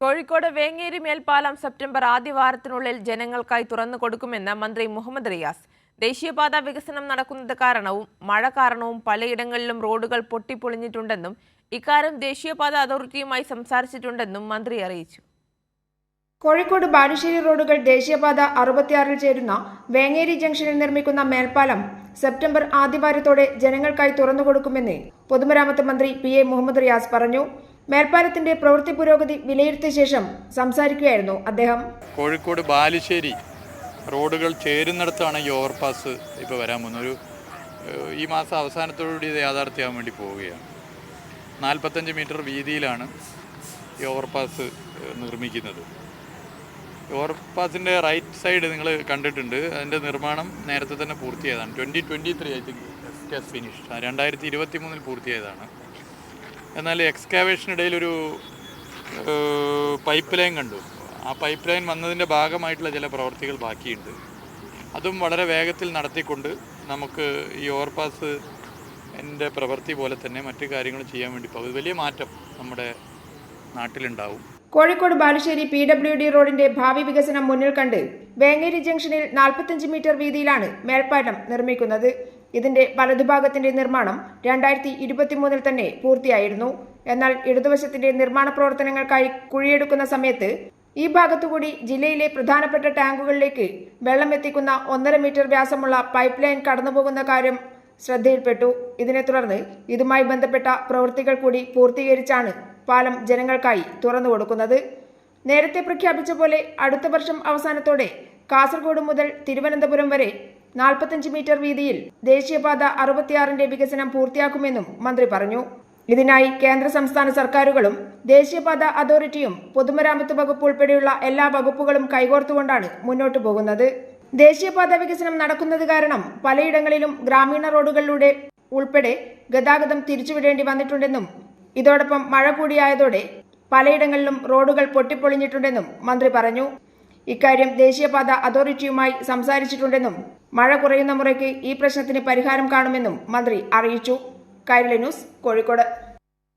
കോഴിക്കോട് വേങ്ങേരി മേൽപ്പാലം സെപ്റ്റംബർ ആദ്യവാരത്തിനുള്ളിൽ ജനങ്ങൾക്കായി തുറന്നു കൊടുക്കുമെന്ന് മന്ത്രി മുഹമ്മദ് റിയാസ്. ദേശീയപാത വികസനം നടക്കുന്നത് കാരണവും മഴ കാരണവും പലയിടങ്ങളിലും റോഡുകൾ പൊട്ടിപ്പൊളിഞ്ഞിട്ടുണ്ടെന്നും ഇക്കാര്യം ദേശീയപാത അതോറിറ്റിയുമായി സംസാരിച്ചിട്ടുണ്ടെന്നും മന്ത്രി അറിയിച്ചു. കോഴിക്കോട് ബാലുശ്ശേരി റോഡുകൾ ദേശീയപാത അറുപത്തിയാറിൽ ചേരുന്ന വേങ്ങേരി ജംഗ്ഷനിൽ നിർമ്മിക്കുന്ന മേൽപ്പാലം സെപ്റ്റംബർ ആദ്യവാരത്തോടെ ജനങ്ങൾക്കായി തുറന്നുകൊടുക്കുമെന്ന് പൊതുമരാമത്ത് മന്ത്രി പി എ മുഹമ്മദ് റിയാസ് പറഞ്ഞു. മേൽപ്പാലത്തിന്റെ പ്രവൃത്തി പുരോഗതി വിലയിരുത്തിയ ശേഷം സംസാരിക്കുകയായിരുന്നു അദ്ദേഹം. കോഴിക്കോട് ബാലുശ്ശേരി റോഡുകൾ ചേരുന്നിടത്താണ് ഈ ഓവർപാസ് ഇപ്പോൾ വരാൻ പോകുന്നത്. ഒരു ഈ മാസം അവസാനത്തോടുകൂടി ഇത് യാഥാർത്ഥ്യമാകാൻ വേണ്ടി പോവുകയാണ്. നാൽപ്പത്തഞ്ച് മീറ്റർ വീതിയിലാണ് ഈ ഓവർപാസ് നിർമ്മിക്കുന്നത്. ഓവർപാസിന്റെ റൈറ്റ് സൈഡ് നിങ്ങൾ കണ്ടിട്ടുണ്ട്. അതിന്റെ നിർമ്മാണം നേരത്തെ തന്നെ പൂർത്തിയായതാണ്. Twenty twenty three I think finish രണ്ടായിരത്തി ഇരുപത്തി മൂന്നിൽ പൂർത്തിയായതാണ്. എന്നാൽ എക്സ്കാവേഷനിടയിൽ ഒരു പൈപ്പ് ലൈൻ കണ്ടു. ആ പൈപ്പ് ലൈൻ വന്നതിന്റെ ഭാഗമായിട്ടുള്ള ചില പ്രവർത്തികൾ ബാക്കിയുണ്ട്. അതും വളരെ വേഗത്തിൽ നടത്തിക്കൊണ്ട് നമുക്ക് ഈ ഓവർപാസ് എന്റെ പ്രവൃത്തി പോലെ തന്നെ മറ്റു കാര്യങ്ങൾ ചെയ്യാൻ വേണ്ടി പോകും. വലിയ മാറ്റം നമ്മുടെ നാട്ടിലുണ്ടാവും. Kozhikode Balussery P W D റോഡിന്റെ ഭാവി വികസനം മുന്നിൽ കണ്ട് വേങ്ങേരി ജംഗ്ഷനിൽ നാൽപ്പത്തഞ്ച് മീറ്റർ വീതിയിലാണ് മേൽപ്പാലം നിർമ്മിക്കുന്നത്. ഇതിന്റെ വലതുഭാഗത്തിന്റെ നിർമ്മാണം രണ്ടായിരത്തി ഇരുപത്തിമൂന്നിൽ തന്നെ പൂർത്തിയായിരുന്നു. എന്നാൽ ഇടതുവശത്തിന്റെ നിർമ്മാണ പ്രവർത്തനങ്ങൾക്കായി കുഴിയെടുക്കുന്ന സമയത്ത് ഈ ഭാഗത്തുകൂടി ജില്ലയിലെ പ്രധാനപ്പെട്ട ടാങ്കുകളിലേക്ക് വെള്ളം എത്തിക്കുന്ന ഒന്നര മീറ്റർ വ്യാസമുള്ള പൈപ്പ് ലൈൻ കടന്നുപോകുന്ന കാര്യം ശ്രദ്ധയിൽപ്പെട്ടു. ഇതിനെ തുടർന്ന് ഇതുമായി ബന്ധപ്പെട്ട പ്രവൃത്തികൾ കൂടി പൂർത്തീകരിച്ചാണ് പാലം ജനങ്ങൾക്കായി തുറന്നു കൊടുക്കുന്നത്. നേരത്തെ പ്രഖ്യാപിച്ച പോലെ അടുത്ത വർഷം അവസാനത്തോടെ കാസർഗോഡ് മുതൽ തിരുവനന്തപുരം വരെ നാൽപ്പത്തഞ്ച് മീറ്റർ വീതിയിൽ ദേശീയപാത അറുപത്തിയാറിന്റെ വികസനം പൂർത്തിയാക്കുമെന്നും മന്ത്രി പറഞ്ഞു. ഇതിനായി കേന്ദ്ര സംസ്ഥാന സർക്കാരുകളും ദേശീയപാത അതോറിറ്റിയും പൊതുമരാമത്ത് വകുപ്പ് ഉൾപ്പെടെയുള്ള എല്ലാ വകുപ്പുകളും കൈകോർത്തുകൊണ്ടാണ് മുന്നോട്ടു പോകുന്നത്. ദേശീയപാത വികസനം നടക്കുന്നത് കാരണം പലയിടങ്ങളിലും ഗ്രാമീണ റോഡുകളിലൂടെ ഉൾപ്പെടെ ഗതാഗതം തിരിച്ചുവിടേണ്ടി വന്നിട്ടുണ്ടെന്നും ഇതോടൊപ്പം മഴ കൂടിയായതോടെ പലയിടങ്ങളിലും റോഡുകൾ പൊട്ടിപ്പൊളിഞ്ഞിട്ടുണ്ടെന്നും മന്ത്രി പറഞ്ഞു. ഇക്കാര്യം ദേശീയപാത അതോറിറ്റിയുമായി സംസാരിച്ചിട്ടുണ്ടെന്നും മഴ കുറയുന്ന മുറയ്ക്ക് ഈ പ്രശ്നത്തിന് പരിഹാരം കാണുമെന്നും മന്ത്രി അറിയിച്ചു. കൈരളി ന്യൂസ് കോഴിക്കോട്.